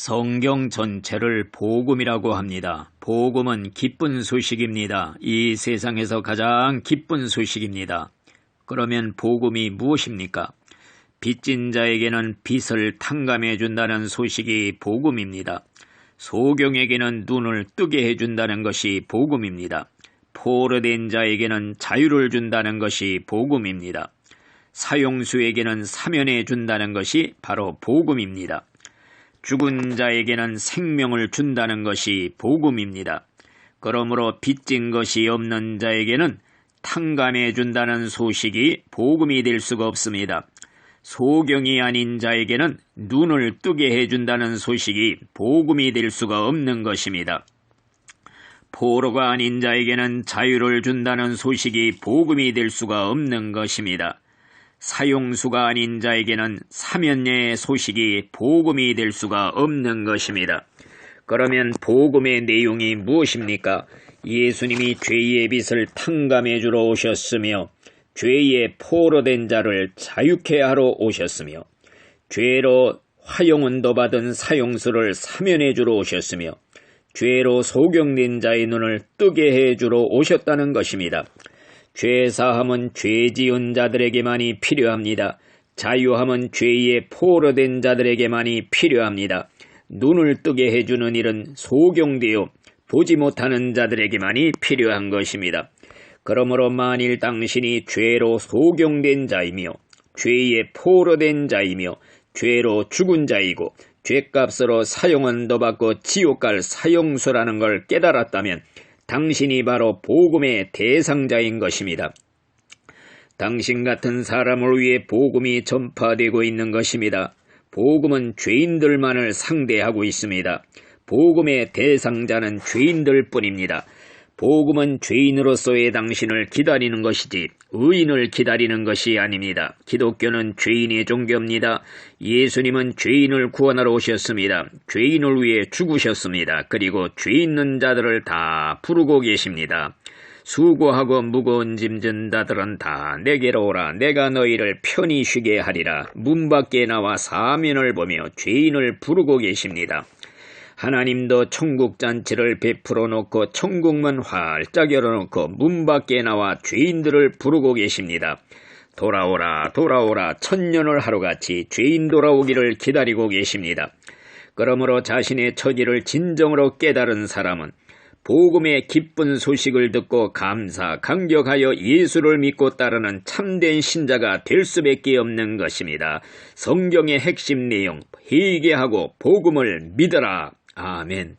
성경 전체를 복음이라고 합니다. 복음은 기쁜 소식입니다. 이 세상에서 가장 기쁜 소식입니다. 그러면 복음이 무엇입니까? 빚진 자에게는 빚을 탕감해 준다는 소식이 복음입니다. 소경에게는 눈을 뜨게 해준다는 것이 복음입니다. 포로된 자에게는 자유를 준다는 것이 복음입니다. 사용수에게는 사면해 준다는 것이 바로 복음입니다. 죽은 자에게는 생명을 준다는 것이 복음입니다. 그러므로 빚진 것이 없는 자에게는 탕감해 준다는 소식이 복음이 될 수가 없습니다. 소경이 아닌 자에게는 눈을 뜨게 해준다는 소식이 복음이 될 수가 없는 것입니다. 포로가 아닌 자에게는 자유를 준다는 소식이 복음이 될 수가 없는 것입니다. 사용수가 아닌 자에게는 사면의 소식이 복음이 될 수가 없는 것입니다. 그러면 복음의 내용이 무엇입니까? 예수님이 죄의 빚을 탕감해 주러 오셨으며 죄의 포로 된 자를 자유케 하러 오셨으며 죄로 화용은도 받은 사용수를 사면해 주러 오셨으며 죄로 소경된 자의 눈을 뜨게 해 주러 오셨다는 것입니다. 죄사함은 죄 지은 자들에게만이 필요합니다. 자유함은 죄의 포로된 자들에게만이 필요합니다. 눈을 뜨게 해주는 일은 소경되어 보지 못하는 자들에게만이 필요한 것입니다. 그러므로 만일 당신이 죄로 소경된 자이며 죄의 포로된 자이며 죄로 죽은 자이고 죄값으로 사용은도 받고 지옥 갈 사용수라는 걸 깨달았다면 당신이 바로 복음의 대상자인 것입니다. 당신 같은 사람을 위해 복음이 전파되고 있는 것입니다. 복음은 죄인들만을 상대하고 있습니다. 복음의 대상자는 죄인들 뿐입니다. 복음은 죄인으로서의 당신을 기다리는 것이지 의인을 기다리는 것이 아닙니다. 기독교는 죄인의 종교입니다. 예수님은 죄인을 구원하러 오셨습니다. 죄인을 위해 죽으셨습니다. 그리고 죄 있는 자들을 다 부르고 계십니다. 수고하고 무거운 짐진 자들은 다 내게로 오라 내가 너희를 편히 쉬게 하리라 문 밖에 나와 사면을 보며 죄인을 부르고 계십니다. 하나님도 천국 잔치를 베풀어 놓고 천국문 활짝 열어놓고 문 밖에 나와 죄인들을 부르고 계십니다. 돌아오라 돌아오라 천년을 하루같이 죄인 돌아오기를 기다리고 계십니다. 그러므로 자신의 처지를 진정으로 깨달은 사람은 복음의 기쁜 소식을 듣고 감사, 감격하여 예수를 믿고 따르는 참된 신자가 될 수밖에 없는 것입니다. 성경의 핵심 내용, 회개하고 복음을 믿어라. 아멘.